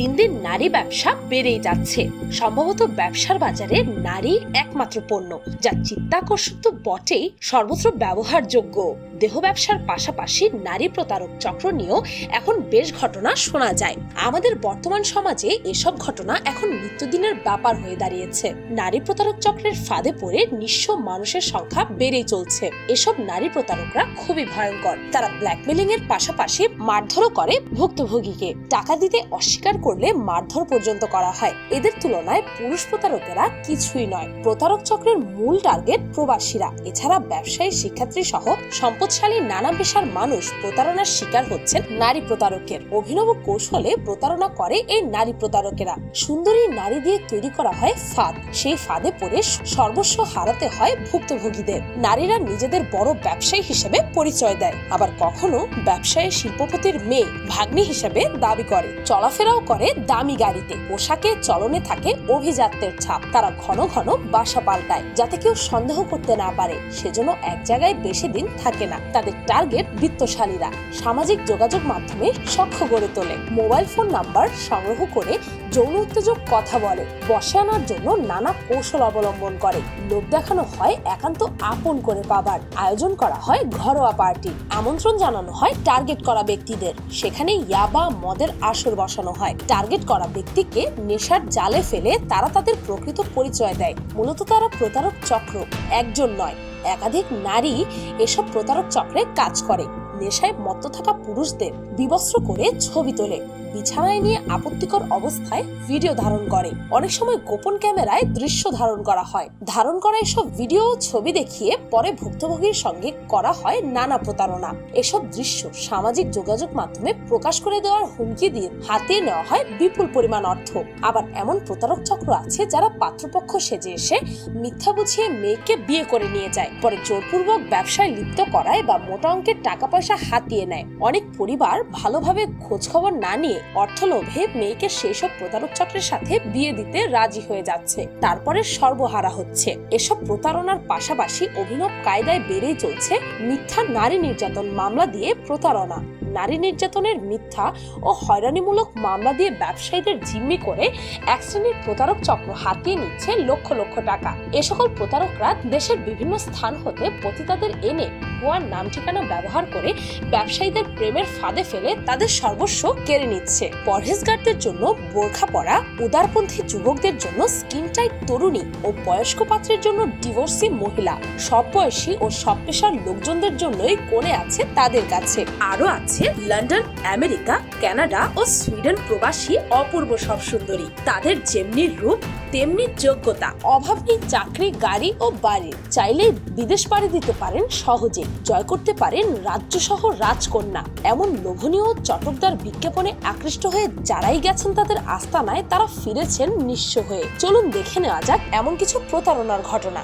দিন দিন নারী ব্যবসা বেড়েই যাচ্ছে। সম্ভবত ব্যবসার বাজারে নারী একমাত্র পণ্য, যা চিত্তাকর্ষক তো বটেই, সর্বত্র ব্যবহারযোগ্য। দেহ ব্যবসার পাশাপাশি নারী প্রতারক চক্র নিয়েও এখন বেশ ঘটনা শোনা যায়। আমাদের বর্তমান সমাজে এসব ঘটনা এখন নিত্যদিনের ব্যাপার হয়ে দাঁড়িয়েছে। নারী প্রতারক চক্রের ফাঁদে পড়ে নিঃস্ব মানুষের সংখ্যা বেড়েই চলছে। এসব নারী প্রতারকরা খুবই ভয়ঙ্কর। তারা ব্ল্যাকমেলিং এর পাশাপাশি মারধরও করে ভুক্তভোগীকে। টাকা দিতে অস্বীকার করলে মারধর পর্যন্ত করা হয়। এদের তুলনায় পুরুষ প্রতারকেরা কিছুই নয়। প্রতারক চক্রের মূল টার্গেট প্রবাসীরা। এছাড়া ব্যবসায়ী, শিক্ষার্থী সহ সম্পদশালী নানা পেশার মানুষ প্রতারণার শিকার হচ্ছেন নারী প্রতারকের। অভিনব কৌশলে প্রতারণা করে এই নারী প্রতারকেরা। সুন্দরী নারী দিয়ে তৈরি করা হয় ফাঁদ। সেই ফাঁদে পড়ে সর্বস্ব হারাতে হয় ভুক্তভোগীদের। নারীরা নিজেদের বড় ব্যবসায়ী হিসেবে পরিচয় দেয়। আবার কখনো ব্যবসায়ী শিল্পপতির মেয়ে ভাগ্নি হিসেবে দাবি করে। চলাফেরাও করে। দামি গাড়িতে, পোশাকে চলনে থাকে অভিজাত্যের ছাপ। তারা ঘন ঘন বাসা পাল্টায়, যাতে কেউ সন্দেহ করতে না পারে। সেজন্য এক জায়গায় বেশি দিন থাকে না। তাদের টার্গেট বিত্তশালীরা। সামাজিক যোগাযোগ মাধ্যমে সখ্য গড়ে তোলে। মোবাইল ফোন নাম্বার সংগ্রহ করে যৌন উত্তেজক কথা বলে। বসে আনার জন্য নানা কৌশল অবলম্বন করে। লোক দেখানো হয় একান্ত আপন করে পাবার। আয়োজন করা হয় ঘরোয়া পার্টি। আমন্ত্রণ জানানো হয় টার্গেট করা ব্যক্তিদের। সেখানে ইয়াবা, মদের আসর বসানো হয়। টার্গেট করা ব্যক্তিকে নেশার জালে ফেলে তারা তাদের প্রকৃত পরিচয় দেয়। মূলত তারা প্রতারক চক্র, একজন নয়, একাধিক নারী এসব প্রতারক চক্রে কাজ করে। নেশায় মত্ত থাকা পুরুষদের বিবস্ত্র করে ছবি তোলে। বিছানায় নিয়ে আপত্তিকর অবস্থায় ভিডিও ধারণ করে। অনেক সময় গোপন ক্যামেরায় দৃশ্য ধারণ করা হয়। ধারণ করা এসব ভিডিও ছবি দেখিয়ে পরে ভুক্তভোগীর সঙ্গে করা হয় নানা প্রতারণা। এসব দৃশ্য সামাজিক যোগাযোগ মাধ্যমে প্রকাশ করে দেওয়ার হুমকি দিয়ে হাতিয়ে নেওয়া হয় বিপুল পরিমাণ অর্থ। আবার এমন প্রতারক চক্র আছে যারা পাত্রপক্ষ সেজে এসে মিথ্যা বুঝিয়ে মেয়েকে বিয়ে করে নিয়ে যায়। পরে জোরপূর্বক ব্যবসায় লিপ্ত করায় বা মোটা অঙ্কের টাকা পয়সা হাতিয়ে নেয়। অনেক পরিবার ভালোভাবে খোঁজখবর না নিয়ে অর্থ লোভে মেয়েকে সেসব প্রতারক চক্রের সাথে বিয়ে দিতে রাজি হয়ে যাচ্ছে। তারপরে সর্বহারা হচ্ছে। এসব প্রতারণার পাশাপাশি অভিনব কায়দায় বেড়েই চলছে মিথ্যা নারী নির্যাতন মামলা দিয়ে প্রতারণা। নারী নির্যাতনের মিথ্যা ও হয়রানিমূলক মামলা দিয়ে ব্যবসায়ীদের জিম্মি করে এক শ্রেণির প্রতারক চক্র হাতিয়ে নিচ্ছে লক্ষ লক্ষ টাকা। এ সকল প্রতারকরা দেশের বিভিন্ন স্থান হতে পতিতাদের এনে ভুয়ার নাম ঠিকানা ব্যবহার করে ব্যবসায়ীদের প্রেমের ফাঁদে ফেলে তাদের সর্বস্ব কেড়ে নিচ্ছে। পরহেজগারদের জন্য বোরখা পরা, উদারপন্থী যুবকদের জন্য স্কিন টাইট তরুণী ও বয়স্ক পাত্রের জন্য ডিভোর্সি মহিলা। সব বয়সী ও সব পেশার লোকজনদের জন্যই কোণে আছে তাদের কাছে। আরও আছে। লন্ডন, আমেরিকা, কানাডা ও সুইডেন প্রবাসী অপূর্ব সব সুন্দরী। তাদের যেমনি রূপ, তেমনি যোগ্যতা, অভাব নেই চাকরি, গাড়ি ও বাড়ির চাইলে বিদেশ পাড়ি দিতে পারেন সহজে। জয় করতে পারেন রাজ্য সহ রাজকন্যা। এমন লোভনীয় চটকদার বিজ্ঞাপনে আকৃষ্ট হয়ে যারাই গেছেন তাদের আস্তানায়, তারা ফিরেছেন নিঃস্ব হয়ে। চলুন দেখে নেওয়া যাক এমন কিছু প্রতারণার ঘটনা।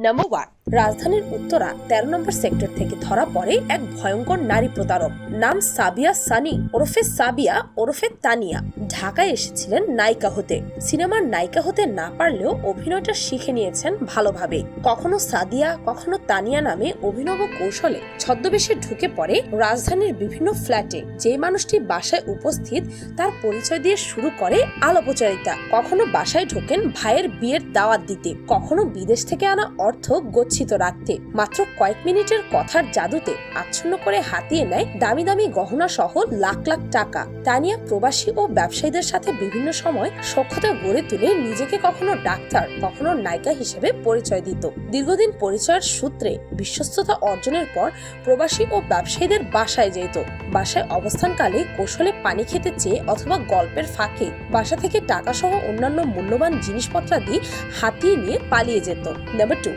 নাম্বার ওয়ান রাজধানীর উত্তরা তেরো নম্বর সেক্টর থেকে ধরা পড়ে এক ভয়ঙ্কর নারী প্রতারক। নাম সাবিয়া সানি, ওরফে সাবিয়া, ওরফে তানিয়া। ঢাকায় এসেছিলেন নায়িকা হতে। সিনেমার নায়িকা হতে না পারলেও অভিনয়টা শিখে নিয়েছেন ভালোভাবে। কখনো সাদিয়া, কখনো তানিয়া নামে অভিনব কৌশলে ছদ্মবেশে ঢুকে পড়ে রাজধানীর বিভিন্ন ফ্ল্যাটে। যে মানুষটি বাসায় উপস্থিত, তার পরিচয় দিয়ে শুরু করে আলোপচারিতা। কখনো বাসায় ঢোকেন ভাইয়ের বিয়ের দাওয়াত দিতে। কখনো বিদেশ থেকে আনা অর্থ গচ্ছিত রাখতে। মাত্র কয়েক মিনিটের কথার জাদুতে আচ্ছন্ন করে হাতিয়ে নেয় দামি দামি গহনা সহ লাখ লাখ টাকা। তানিয়া প্রবাসী ও ব্যবসায়ীদের সাথে বিভিন্ন সময় সক্ষতা গড়ে তুলে নিজেকে কখনো ডাক্তার, কখনো নায়িকা হিসেবে পরিচয় দিত। দীর্ঘদিন পরিচয়ের সূত্রে বিশ্বস্ততা অর্জনের পর প্রবাসী ও ব্যবসায়ীদের বাসায় যেত। বাসায় অবস্থানকালে কৌশলে পানি খেতে চেয়ে অথবা গল্পের ফাঁকে বাসা থেকে টাকা সহ অন্যান্য মূল্যবান জিনিসপত্রাদি হাতিয়ে নিয়ে পালিয়ে যেত। নাম্বার টু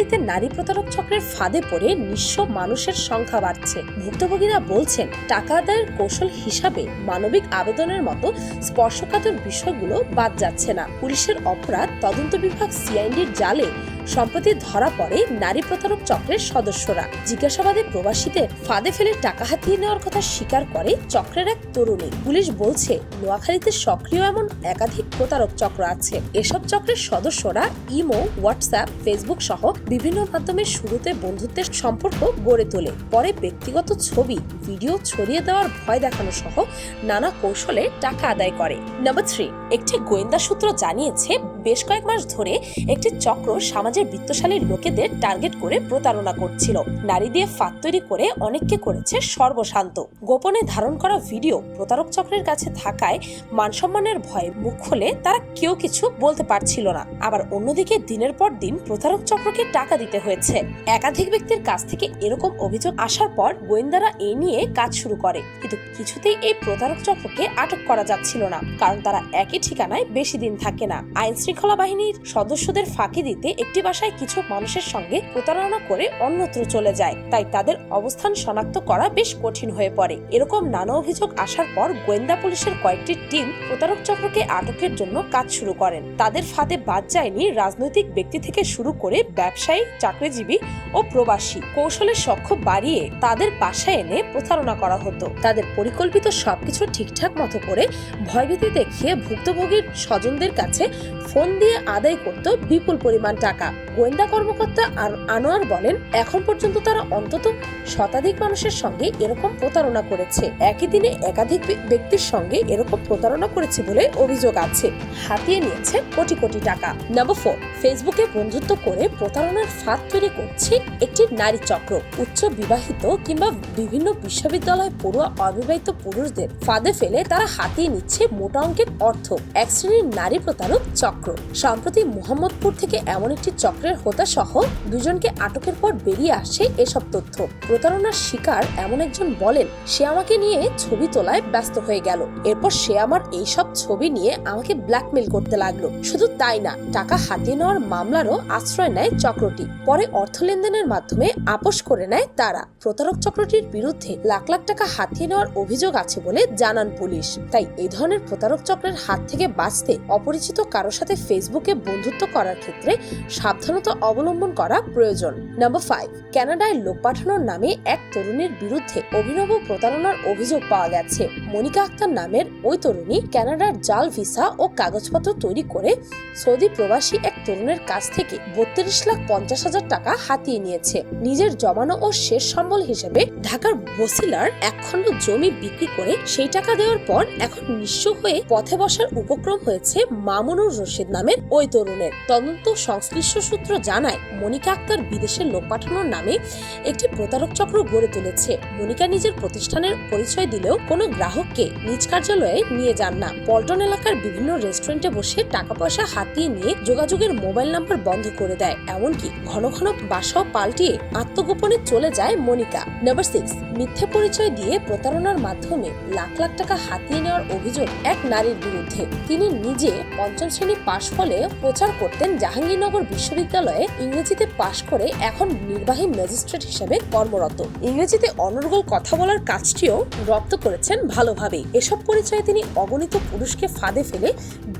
নোয়াখালীতে নারী প্রতারক চক্রের ফাঁদে পড়ে নিঃস্ব মানুষের সংখ্যা বাড়ছে। ভুক্তভোগীরা বলছেন, টাকা আদায়ের কৌশল হিসাবে মানবিক আবেদনের মতো স্পর্শকাতর বিষয়গুলো বাদ যাচ্ছে না। পুলিশের অপরাধ তদন্ত বিভাগ সিআইডির জালে সম্প্রতি ধরা পড়ে নারী প্রতারক চক্রের সদস্যরা। জিজ্ঞাসাবাদে প্রবাসীদের ফাঁদে ফেলে টাকা হাতিয়ে নেওয়ার কথা স্বীকার করে চক্রের এক তরুণী। পুলিশ বলছে, নোয়াখালীতে সক্রিয় এমন একাধিক প্রতারক চক্র আছে। এসব চক্রের সদস্যরা ইমো, হোয়াটসঅ্যাপ, ফেসবুক সহ বিভিন্ন মাধ্যমে শুরুতে বন্ধুত্বের সম্পর্ক গড়ে তোলে। পরে ব্যক্তিগত ছবি, ভিডিও ছড়িয়ে দেওয়ার ভয় দেখানো সহ নানা কৌশলে টাকা আদায় করে। নাম্বার থ্রি, একটি গোয়েন্দা সূত্র জানিয়েছে, বেশ কয়েক মাস ধরে একটি চক্র সমাজের বিত্তশালী লোকেদের টার্গেট করে প্রতারণা করছিল। নারী দিয়ে ফাঁদ তৈরি করে অনেককে করেছে সর্বশান্ত। গোপনে ধারণ করা ভিডিও প্রতারক চক্রের কাছে থাকায় মানসম্মানের ভয়ে মুখ খুলে তারা কেউ কিছু বলতে পারছিল না। আবার অন্যদিকে দিনের পর দিন প্রতারক চক্রকে টাকা দিতে হয়েছে। একাধিক ব্যক্তির কাছ থেকে এরকম অভিযোগ আসার পর গোয়েন্দারা এ নিয়ে কাজ শুরু করে। কিন্তু কিছুতেই এই প্রতারক চক্রকে আটক করা যাচ্ছিল না, কারণ তারা একই ঠিকানায় বেশি দিন থাকে না। আইন শৃঙ্খলা বাহিনীর সদস্যদের ফাঁকি দিতে একটি বাসায় কিছু মানুষের সঙ্গে প্রতারণা করে অন্যত্র চলে যায়। তাই তাদের অবস্থান শনাক্ত করা বেশ কঠিন হয়ে পড়ে। এরকম নানা অভিযোগ আসার পর গোয়েন্দা পুলিশের কয়েকটি টিম প্রতারক চক্রকে আটকের জন্য কাজ শুরু করেন। তাদের ফাঁদে বাদ যায়নি রাজনৈতিক ব্যক্তি থেকে শুরু করে ব্যবসায়ী, চাকরিজীবী ও প্রবাসী। কৌশলের সক্ষ বাড়িয়ে তাদের বাসায় এনে প্রতারণা করা হতো। তাদের পরিকল্পিত সবকিছু ঠিকঠাক মতো করে ভয়ভীতি দেখিয়ে ভুক্তভোগীর স্বজনদের কাছে ফোন দিয়ে আদায় করত বিপুল পরিমাণ টাকা। গোয়েন্দা কর্মকর্তা আর আনোয়ার বলেন, এখন পর্যন্ত তারা অন্তত শতাধিক মানুষের সঙ্গে এরকম প্রতারণা করেছে। একই দিনে একাধিক ব্যক্তির সঙ্গে এরকম প্রতারণা করেছে বলে অভিযোগ আছে। হাতিয়ে নিয়েছে কোটি কোটি টাকা। নাম্বার ফোর, ফেসবুকে বন্ধুত্ব করে প্রতারণার ফাঁদ তৈরি করছে একটি নারী চক্র। উচ্চ বিবাহিত কিংবা বিভিন্ন বিশ্ববিদ্যালয় পড়ুয়া অবিবাহিত পুরুষদের ফাঁদে ফেলে তারা হাতিয়ে নিচ্ছে মোটা অঙ্কের অর্থ। এক শ্রেণির নারী প্রতারক চক্র। সম্প্রতি মোহাম্মদপুর থেকে এমন একটি চক্রের হোতা সহ দুজনকে আটকের পর বেরিয়ে আসে এসব তথ্য। প্রতারণার শিকার এমন একজন বলেন, সে আমাকে নিয়ে ছবি তোলায় ব্যস্ত হয়ে গেল। এরপর সে আমার এইসব ছবি নিয়ে আমাকে ব্ল্যাকমেল করতে লাগল। শুধু তাই না, টাকা হাতিয়ে নেওয়ার মামলারও আশ্রয় নেয় চক্রটি। পরে অর্থ লেনদেনের মাধ্যমে আপোষ করে নেয় তারা। প্রতারক চক্রটির বিরুদ্ধে লাখ লাখ টাকা হাতিয়ে নেওয়ার অভিযোগ আছে বলে জানান পুলিশ। তাই এই ধরনের প্রতারক চক্রের হাত থেকে বাঁচতে অপরিচিত কারোর সাথে ফেসবুকে বন্ধুত্ব করার ক্ষেত্রে সাবধানতা অবলম্বন করা প্রয়োজন। নাম্বার ফাইভ কানাডায় লোক পাঠানোর নামে এক তরুণীর বিরুদ্ধে অভিনব প্রতারণার অভিযোগ পাওয়া গেছে। মনিকা আক্তার নামের ওই তরুণী কানাডার জাল, ভিসা ও কাগজপত্র তৈরি করে সৌদি প্রবাসী এক তরুণের কাছ থেকে বত্রিশ লাখ পঞ্চাশ হাজার টাকা হাতিয়ে নিয়েছে। নিজের জমানো ও শেষ সম্বল হিসেবে ঢাকার বসিলার একখণ্ড জমি বিক্রি করে সেই টাকা দেওয়ার পর এখন নিঃস্ব হয়ে পথে বসার উপক্রম হয়েছে মামুনুর রশিদ। নামের ওই তরুণের। তদন্ত সংশ্লিষ্ট সূত্র জানায়, মনিকা আক্তার বিদেশে লোক পাঠানোর নামে একটি প্রতারক চক্র গড়ে তুলেছে। মনিকা নিজের প্রতিষ্ঠানের পরিচয় দিলেও কোনো গ্রাহককে নিজ কার্যালয়ে নিয়ে যান না। পল্টন এলাকার বিভিন্ন রেস্টুরেন্টে বসে টাকা পয়সা হাতিয়ে নিয়ে যোগাযোগের মোবাইল নাম্বার বন্ধ করে দেয়। এমনকি ঘন ঘন বাসাও পাল্টিয়ে আত্মগোপনে চলে যায় মনিকা। নাম্বার সিক্স মিথ্যে পরিচয় দিয়ে প্রতারণার মাধ্যমে লাখ লাখ টাকা হাতিয়ে নেওয়ার অভিযোগ এক নারীর বিরুদ্ধে। তিনি নিজে পঞ্চম শ্রেণি পাশ ফলে প্রচার করতেন জাহাঙ্গীরনগর বিশ্ববিদ্যালয়ে ইংরেজিতে পাশ করে এখন নির্বাহী ম্যাজিস্ট্রেট হিসেবে কর্মরত। ইংরেজিতে অনর্গল কথা বলার কাজটিও রপ্ত করেছেন ভালোভাবেই এসব পরিচয়ে তিনি অগণিত পুরুষকে ফাঁদে ফেলে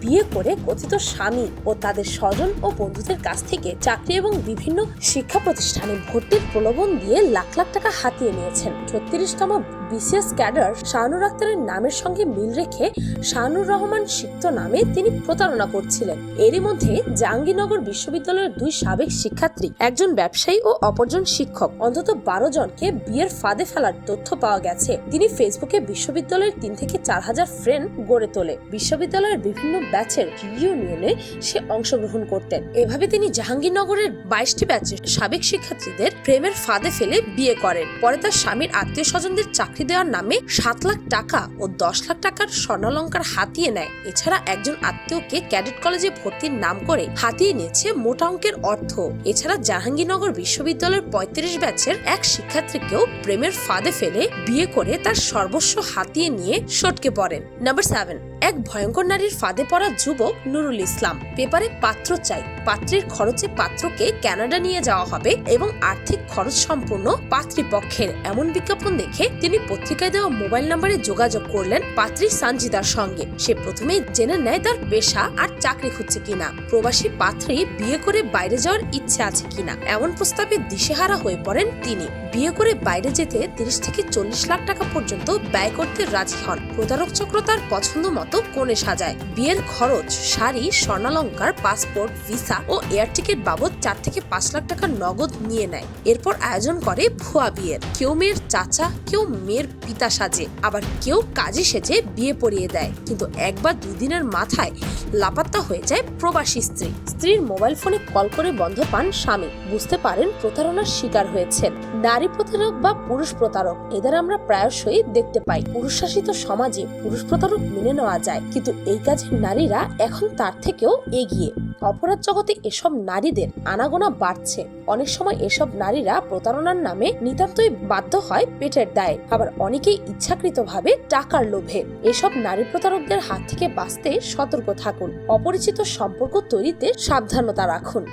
বিয়ে করে কথিত স্বামী ও তাদের স্বজন ও বন্ধুদের কাছ থেকে চাকরি এবং বিভিন্ন শিক্ষা প্রতিষ্ঠানে ভর্তির প্রলোভন দিয়ে লাখ লাখ টাকা হাতিয়ে নিয়েছেন। ছত্রিশতম বিসিএস ক্যাডার শাহানুর আক্তারের নামের সঙ্গে মিল রেখে শাহানুর রহমান সিক্ত নামে তিনি প্রতারণা করছিলেন। এরই মধ্যে জাহাঙ্গীরনগর বিশ্ববিদ্যালয়ের দুই সাবেক শিক্ষার্থী, একজন ব্যবসায়ী ও অপরজন শিক্ষক, অন্তত বারো জনকে বিয়ের ফাঁদে ফেলার তথ্য পাওয়া গেছে। তিনি ফেসবুকে বিশ্ববিদ্যালয়ের তিন থেকে চার হাজার ফ্রেন্ড গড়ে তোলে। বিশ্ববিদ্যালয়ের বিভিন্ন ব্যাচের রিউনিয়নে সে অংশগ্রহণ করতেন। এভাবে তিনি জাহাঙ্গীরনগরের বাইশটি ব্যাচের সাবেক শিক্ষার্থীদের প্রেমের ফাঁদে ফেলে বিয়ে করেন। পরে তার স্বামীর আত্মীয় স্বজনদের চাকরি দেওয়ার নামে সাত লাখ টাকা ও দশ লাখ টাকার স্বর্ণালঙ্কার হাতিয়ে নেয়। এছাড়া একজন আত্মীয়কে ক্যাডেট কলেজে ভর্তির নাম করে হাতিয়ে নিয়েছে মোটা অঙ্কের অর্থ। এছাড়া জাহাঙ্গীরনগর বিশ্ববিদ্যালয়ের পঁয়ত্রিশ ব্যাচের এক শিক্ষার্থীকেও প্রেমের ফাঁদে ফেলে বিয়ে করে তার সর্বস্ব হাতিয়ে নিয়ে সটকে পড়েন। নাম্বার সেভেন এক ভয়ঙ্কর নারীর ফাঁদে পড়া যুবক নুরুল ইসলাম। পেপারে পাত্র চাই। পাত্রের খরচে পাত্রকে কানাডা নিয়ে যাওয়া হবে এবং আর্থিক খরচ সম্পূর্ণ পাত্রীপক্ষের, এমন বিজ্ঞাপন দেখে তিনি পত্রিকায় দেওয়া মোবাইল নম্বরে যোগাযোগ করলেন পাত্রী সানজিদার সঙ্গে। সে প্রথমে জেনে নেয় তার পেশা আর চাকরি খুঁজছে কিনা। প্রবাসী পাত্রী বিয়ে করে বাইরে যাওয়ার ইচ্ছে আছে কিনা। এমন প্রস্তাবে দিশেহারা হয়ে পড়েন তিনি। বিয়ে করে বাইরে যেতে তিরিশ থেকে চল্লিশ লাখ টাকা পর্যন্ত ব্যয় করতে রাজি হন। প্রতারক চক্র তার পছন্দ মতো কোণে সাজায়। বিয়ের খরচ, শাড়ি, স্বর্ণালঙ্কার, পাসপোর্ট, ভিসা ও এয়ার টিকিট বাবদ চার থেকে পাঁচ লাখ টাকা নগদ নিয়ে নেয়। এরপর আয়োজন করে ভুয়া বিয়ের। কেউ মেয়ের চাচা, কেউ মেয়ের পিতা সাজে, আবার কেউ কাজে সেজে বিয়ে পড়িয়ে দেয়। কিন্তু একবার দুই দিনের মাথায় লাপাত্তা হয়ে যায় প্রবাসী স্ত্রী। স্ত্রীর মোবাইল ফোনে কল করে বন্ধ পান স্বামী। বুঝতে পারেন প্রতারণার শিকার হয়েছেন। নারী প্রতারক বা পুরুষ প্রতারক, এদের আমরা প্রায়শই দেখতে পাই। পুরুষ শাসিত সমাজে পুরুষ প্রতারক মেনে নেওয়া যায়। কিন্তু এই কাজে নারীরা এখন তার থেকেও এগিয়ে। অপরাধ জগতে এসব নারীদের আনাগোনা বাড়ছে। অনেক সময় এসব নারীরা প্রতারণার নামে নিতান্তই বাধ্য হয় পেটের দায়ে। আবার অনেকেই ইচ্ছাকৃতভাবে টাকার লোভে। এসব নারী প্রতারকদের হাত থেকে বাঁচতে সতর্ক থাকুন। অপরিচিত সম্পর্ক তৈরিতে সাবধানতা রাখুন।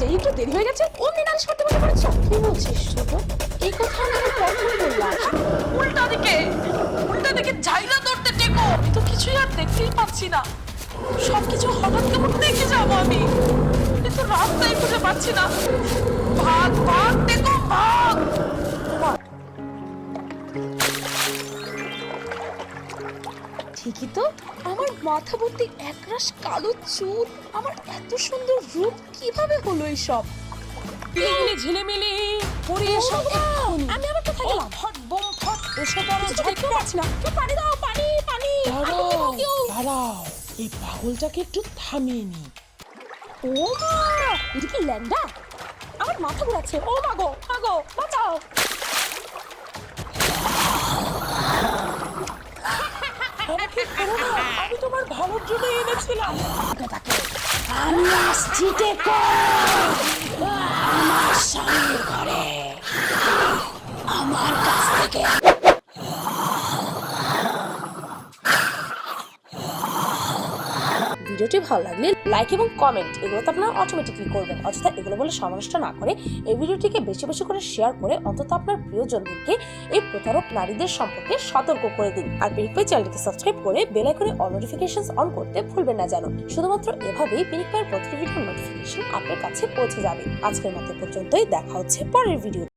যেই একটু দেরি হয়ে গেছে, অমনি নালিশ করতে বসে পড়েছো কি বলছিস তো এই কথা আমি কখন বললাম উল্টা দিকে উল্টা দিকে ঝাইলা ধরতে টেকো। আমি তো কিছুই আর দেখতেই পাচ্ছি না। সবকিছু হঠাৎ কেমন দেখে যাব আমি। কিন্তু রাস্তায় খুঁজে পাচ্ছি না। ভাগ ভাগ, টেকো, ভাগ। ঠিকই তো? আমার মাথা ভর্তি একরাশ কালো চুল আমার এত সুন্দর রূপ কীভাবে হলো এইসব পিগলি ঝিলিমিলি পড়ে এসো। আমি আবার কোথায় গেলাম? ফট বোম ফট এসে কিছু দেখতে পাচ্ছি না। কেউ পানি দাও পানি পানি। দাঁড়াও দাঁড়াও এই পাগলটাকে একটু থামিয়ে নি। ও মা এটা কি ল্যান্ডা আমার মাথা ঘুরাচ্ছে। ও মা গো মা গো বাঁচাও আমাকে করো না আমি তোমার ভালোর জন্য এনেছিলাম। আমি আসছি আমার স্বামীর ঘরে। আমার কাছ থেকে ভিডিওটি ভালো লাগলে লাইক এবং কমেন্ট এগুলো তো আপনারা অটোমেটিকলি করবেন। অযথা এগুলো বলে সমালোচ না করে এই ভিডিওটিকে বেশি বেশি করে শেয়ার করে অন্তত আপনার প্রিয়জনদেরকে এই প্রতারক নারীদের সম্পর্কে সতর্ক করে দিন। আর পিনিক পাই চ্যানেলটি সাবস্ক্রাইব করে বেল আইকনে অল নোটিফিকেশনস অন করতে ভুলবেন না জানো শুধুমাত্র এভাবেই পিনিক পাইয়ের প্রতিটি ভিডিওর নোটিফিকেশন আপনার কাছে পৌঁছে যাবে। আজকের মতো পর্যন্তই, দেখা হচ্ছে পরের ভিডিও